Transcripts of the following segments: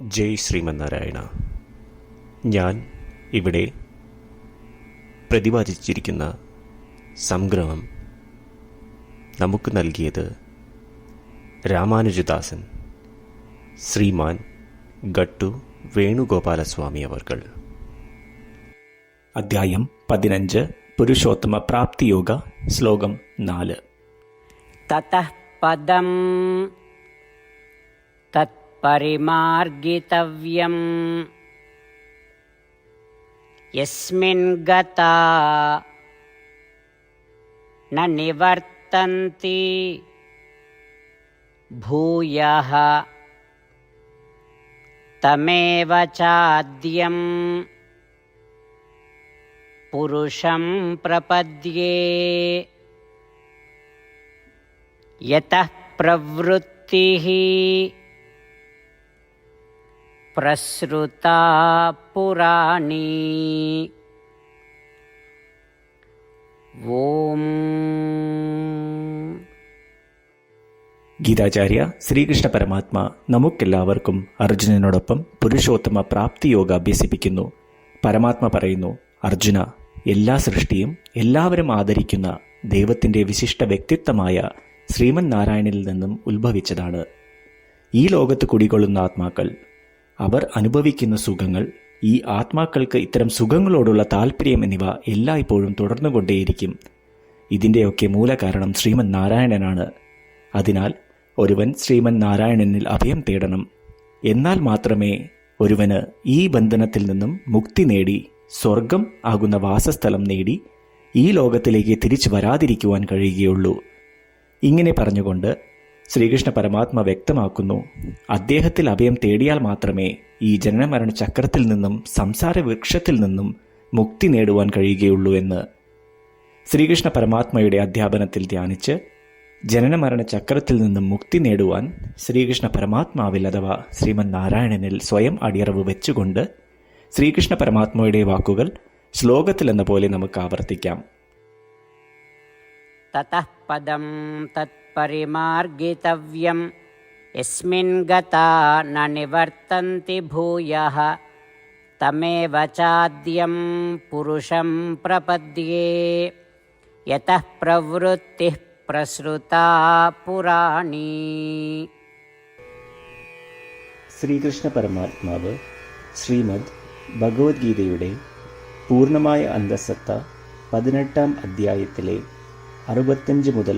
ജയ് ശ്രീമന്നാരായണ. ഞാൻ ഇവിടെ പ്രതിപാദിച്ചിരിക്കുന്ന സംഗ്രഹം നമുക്ക് നൽകിയത് രാമാനുജദാസൻ ശ്രീമാൻ ഗട്ടു വേണുഗോപാലസ്വാമി അവർകൾ. അധ്യായം പതിനഞ്ച് പുരുഷോത്തമ പ്രാപ്തിയോഗ ശ്ലോകം നാല്. തത്ത പദം തത് तत्परिमार्गितव्यम् यस्मिन् गता न निवर्तन्ति। भूयः तमेव चाद्यम्। पुरुषं प्रपद्ये। यतः प्रवृत्तिः प्रसृता पुराणी ॐ ഗീതാചാര്യ ശ്രീകൃഷ്ണ പരമാത്മ നമുക്കെല്ലാവർക്കും അർജുനനോടൊപ്പം പുരുഷോത്തമ പ്രാപ്തിയോഗ അഭ്യസിപ്പിക്കുന്നു പരമാത്മ പറയുന്നു അർജുന എല്ലാ സൃഷ്ടിയും എല്ലാവരും ആദരിക്കുന്ന ദൈവത്തിന്റെ വിശിഷ്ട വ്യക്തിത്വമായ ശ്രീമൻ നാരായണനിൽ നിന്നും ഉത്ഭവിച്ചതാണ് ഈ ലോകത്ത് കുടികൊള്ളുന്ന ആത്മാക്കൾ അവർ അനുഭവിക്കുന്ന സുഖങ്ങൾ ഈ ആത്മാക്കൾക്ക് ഇത്തരം സുഖങ്ങളോടുള്ള താല്പര്യം എന്നിവ എല്ലായ്പ്പോഴും തുടർന്നുകൊണ്ടേയിരിക്കും. ഇതിന്റെയൊക്കെ മൂലകാരണം ശ്രീമൻ നാരായണനാണ്. അതിനാൽ ഒരുവൻ ശ്രീമൻ നാരായണനിൽ അഭയം തേടണം. എന്നാൽ മാത്രമേ ഒരുവന് ഈ ബന്ധനത്തിൽ നിന്നും മുക്തി നേടി സ്വർഗം ആകുന്ന വാസസ്ഥലം നേടി ഈ ലോകത്തിലേക്ക് തിരിച്ചു വരാതിരിക്കുവാൻ കഴിയുകയുള്ളൂ. ഇങ്ങനെ പറഞ്ഞുകൊണ്ട് ശ്രീകൃഷ്ണ പരമാത്മ വ്യക്തമാക്കുന്നു. അദ്ദേഹത്തിൽ അഭയം തേടിയാൽ മാത്രമേ ഈ ജനനമരണ ചക്രത്തിൽ നിന്നും സംസാര വൃക്ഷത്തിൽ നിന്നും മുക്തി നേടുവാൻ കഴിയുകയുള്ളൂ എന്ന് ശ്രീകൃഷ്ണ പരമാത്മയുടെ അധ്യാപനത്തിൽ ധ്യാനിച്ച് ജനനമരണ ചക്രത്തിൽ നിന്നും മുക്തി നേടുവാൻ ശ്രീകൃഷ്ണ പരമാത്മാവിൽ അഥവാ ശ്രീമൻ നാരായണനിൽ സ്വയം അടിയറവ് വെച്ചുകൊണ്ട് ശ്രീകൃഷ്ണ പരമാത്മയുടെ വാക്കുകൾ ശ്ലോകത്തിലെന്ന പോലെ നമുക്ക് ആവർത്തിക്കാം. തതഃ പദം തത് तत्परिमार्गितव्यं यस्मिन् गता न निवर्तन्ति भूयः तमेव चाद्यं पुरुषं प्रपद्ये यतः प्रवृत्तिः प्रसृता पुराणी ശ്രീകൃഷ്ണ പരമാത്മാവ് ശ്രീമദ് ഭഗവത്ഗീതയുടെ പൂർണ്ണമായ അന്തസത്ത പതിനെട്ടാം അധ്യായത്തിലെ അറുപത്തഞ്ച് മുതൽ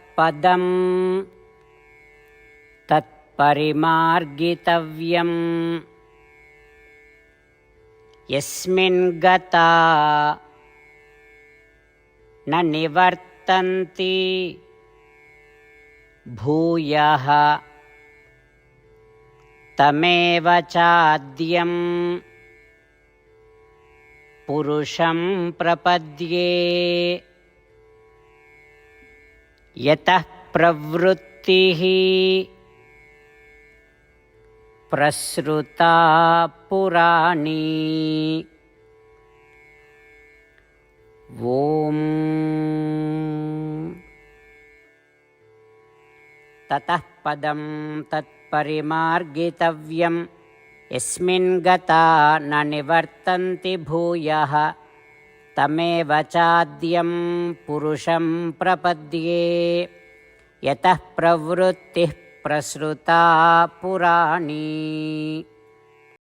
पदं तत्परिमार्गितव्यम्। यस्मिन् गता न निवर्तन्ति। भूयः तमेव चाद्यं पुरुषं प्रपद्ये यतः प्रवृत्तिः प्रसृता पुराणी। ॐ ततः पदं तत्परिमार्गितव्यं यस्मिन् गता न निवर्तन्ति भूयः तमेव चाद्यं पुरुषं प्रपद्ये यतः प्रवृत्तिः प्रसृता पुराणी